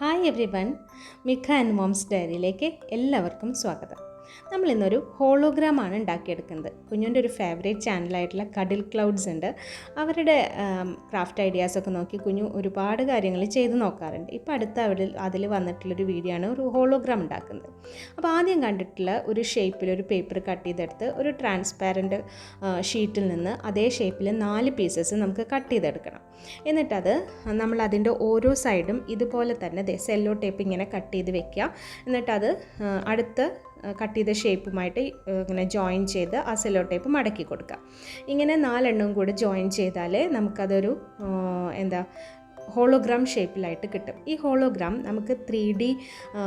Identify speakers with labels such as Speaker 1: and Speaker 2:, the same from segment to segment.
Speaker 1: Hi everyone Mikha and moms ഡയറിയിലേക്ക് എല്ലാവർക്കും സ്വാഗതം. നമ്മൾ ഇന്നൊരു ഹോളോഗ്രാം ഹോളോഗ്രാമാണ് ഉണ്ടാക്കിയെടുക്കുന്നത്. കുഞ്ഞുന്റെ ഒരു ഫേവറേറ്റ് ചാനലായിട്ടുള്ള കടിൽ ക്ലൗഡ്സ് ഉണ്ട്. അവരുടെ ക്രാഫ്റ്റ് ഐഡിയാസൊക്കെ നോക്കി കുഞ്ഞു ഒരുപാട് കാര്യങ്ങൾ ചെയ്ത് നോക്കാറുണ്ട്. ഇപ്പോൾ അടുത്ത അവിടെ അതിൽ വന്നിട്ടുള്ളൊരു വീഡിയോ ആണ് ഒരു ഹോളോഗ്രാം ഉണ്ടാക്കുന്നത്. അപ്പോൾ ആദ്യം കണ്ടിട്ടുള്ള ഒരു ഷേപ്പിൽ ഒരു പേപ്പർ കട്ട് ചെയ്തെടുത്ത് ഒരു ട്രാൻസ്പാരന്റ് ഷീറ്റിൽ നിന്ന് അതേ ഷേപ്പിൽ നാല് പീസസ് നമുക്ക് കട്ട് ചെയ്തെടുക്കണം. എന്നിട്ടത് നമ്മൾ അതിന്റെ ഓരോ സൈഡും ഇതുപോലെ തന്നെ സെല്ലോ ടേപ്പ് ഇങ്ങനെ കട്ട് ചെയ്ത് വെക്കുക. എന്നിട്ടത് അടുത്ത കട്ട് ചെയ്ത ഷേപ്പുമായിട്ട് ഇങ്ങനെ ജോയിൻ ചെയ്ത് ആ സെല്ലോ ടേപ്പ് മടക്കി കൊടുക്കുക. ഇങ്ങനെ നാലെണ്ണവും കൂടി ജോയിൻ ചെയ്താൽ നമുക്കതൊരു എന്താ ഹോളോഗ്രാം ഷേപ്പിലായിട്ട് കിട്ടും. ഈ ഹോളോഗ്രാം നമുക്ക് ത്രീ ഡി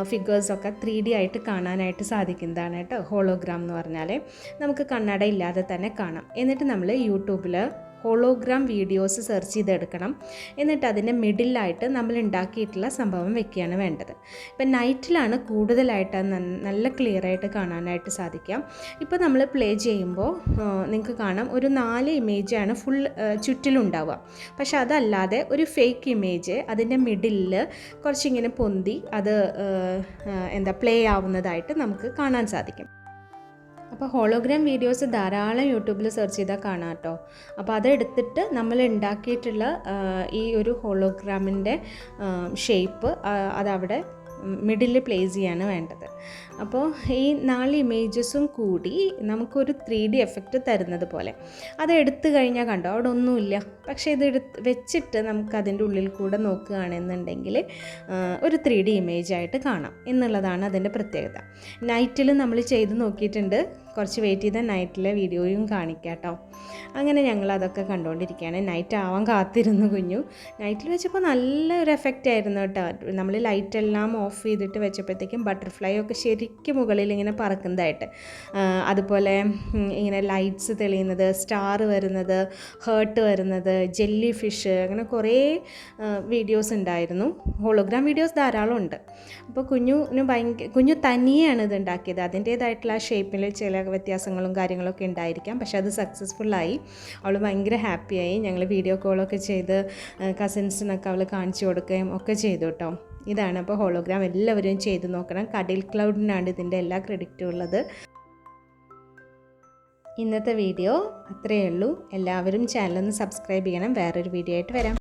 Speaker 1: ഫിഗേഴ്സൊക്കെ ത്രീ ഡി ആയിട്ട് കാണാനായിട്ട് സാധിക്കുന്നതാണ് കേട്ടോ. ഹോളോഗ്രാം എന്ന് പറഞ്ഞാൽ നമുക്ക് കണ്ണട ഇല്ലാതെ തന്നെ കാണാം. എന്നിട്ട് നമ്മൾ യൂട്യൂബിൽ ഹോളോഗ്രാം വീഡിയോസ് സെർച്ച് ചെയ്തെടുക്കണം. എന്നിട്ട് അതിന്റെ മിഡിലായിട്ട് നമ്മൾ ഉണ്ടാക്കിയിട്ടുള്ള സംഭവം വെക്കുകയാണ് വേണ്ടത്. ഇപ്പം നൈറ്റിലാണ് കൂടുതലായിട്ട് നല്ല ക്ലിയർ ആയിട്ട് കാണാനായിട്ട് സാധിക്കാം. ഇപ്പോൾ നമ്മൾ പ്ലേ ചെയ്യുമ്പോൾ നിങ്ങൾക്ക് കാണാം ഒരു നാല് ഇമേജാണ് ഫുൾ ചുറ്റിലുണ്ടാവുക. പക്ഷെ അതല്ലാതെ ഒരു ഫേക്ക് ഇമേജ് അതിന്റെ മിഡിലിൽ കുറച്ചിങ്ങനെ പൊന്തി അത് എന്താ പ്ലേ ആവുന്നതായിട്ട് നമുക്ക് കാണാൻ സാധിക്കും. അപ്പോൾ ഹോളോഗ്രാം വീഡിയോസ് ധാരാളം യൂട്യൂബിൽ സെർച്ച് ചെയ്താൽ കാണാം കേട്ടോ. അപ്പോൾ അതെടുത്തിട്ട് നമ്മൾ ഉണ്ടാക്കിയിട്ടുള്ള ഈ ഒരു ഹോളോഗ്രാമിന്റെ ഷേപ്പ് അതവിടെ മിഡിൽ പ്ലേസ് ചെയ്യാണ് വേണ്ടത്. അപ്പോൾ ഈ നാല് ഇമേജസും കൂടി നമുക്കൊരു ത്രീ ഡി എഫക്റ്റ് തരുന്നത് പോലെ. അത് എടുത്തു കഴിഞ്ഞാൽ കണ്ടോ അവിടെ ഒന്നുമില്ല. പക്ഷേ ഇത് എടുത്ത് വെച്ചിട്ട് നമുക്ക് അതിന്റെ ഉള്ളിൽ കൂടെ നോക്കുകയാണെന്നുണ്ടെങ്കിൽ ഒരു ത്രീ ഡി ഇമേജ് ആയിട്ട് കാണാം എന്നുള്ളതാണ് അതിന്റെ പ്രത്യേകത. നൈറ്റിൽ നമ്മൾ ചെയ്ത് നോക്കിയിട്ടുണ്ട്. കുറച്ച് വെയിറ്റ് ചെയ്താൽ നൈറ്റിലെ വീഡിയോയും കാണിക്കാം കേട്ടോ. അങ്ങനെ ഞങ്ങൾ അതൊക്കെ കണ്ടുകൊണ്ടിരിക്കുകയാണ്. നൈറ്റ് ആവാൻ കാത്തിരുന്നു കുഞ്ഞു. നൈറ്റിൽ വെച്ചപ്പോൾ നല്ലൊരു എഫക്റ്റ് ആയിരുന്നു കേട്ടോ. നമ്മൾ ലൈറ്റ് എല്ലാം ഓഫ് ചെയ്തിട്ട് വെച്ചപ്പോഴത്തേക്കും ബട്ടർഫ്ലൈ ഒക്കെ ശരിക്കും മുകളിൽ ഇങ്ങനെ പറക്കുന്നതായിട്ട്. അതുപോലെ ഇങ്ങനെ ലൈറ്റ്സ് തെളിയുന്നത് സ്റ്റാർ വരുന്നത് ഹേർട്ട് വരുന്നത് ജെല്ലി ഫിഷ് അങ്ങനെ കുറേ വീഡിയോസ് ഉണ്ടായിരുന്നു. ഹോളോഗ്രാം വീഡിയോസ് ധാരാളം ഉണ്ട്. അപ്പോൾ കുഞ്ഞുന് ഭയങ്കര കുഞ്ഞു തനിയാണ് ഇത് ഉണ്ടാക്കിയത്. അതിന്റേതായിട്ടുള്ള ഷേപ്പിൽ ചില വ്യത്യാസങ്ങളും കാര്യങ്ങളൊക്കെ ഉണ്ടായിരിക്കാം. പക്ഷെ അത് സക്സസ്ഫുള്ളായി അവൾ ഭയങ്കര ഹാപ്പിയായി ഞങ്ങൾ വീഡിയോ കോളൊക്കെ ചെയ്ത് കസിൻസിനൊക്കെ അവൾ കാണിച്ചു കൊടുക്കുകയും ഒക്കെ ചെയ്തു കേട്ടോ. ഇതാണ്. അപ്പോൾ ഹോളോഗ്രാം എല്ലാവരും ചെയ്ത് നോക്കണം. കടിൽ ക്ലൗഡിനാണ് ഇതിന്റെ എല്ലാ ക്രെഡിറ്റും ഉള്ളത്. ഇന്നത്തെ വീഡിയോ അത്രയേ ഉള്ളൂ. എല്ലാവരും ചാനലൊന്ന് സബ്സ്ക്രൈബ് ചെയ്യണം. വേറൊരു വീഡിയോ ആയിട്ട് വരാം.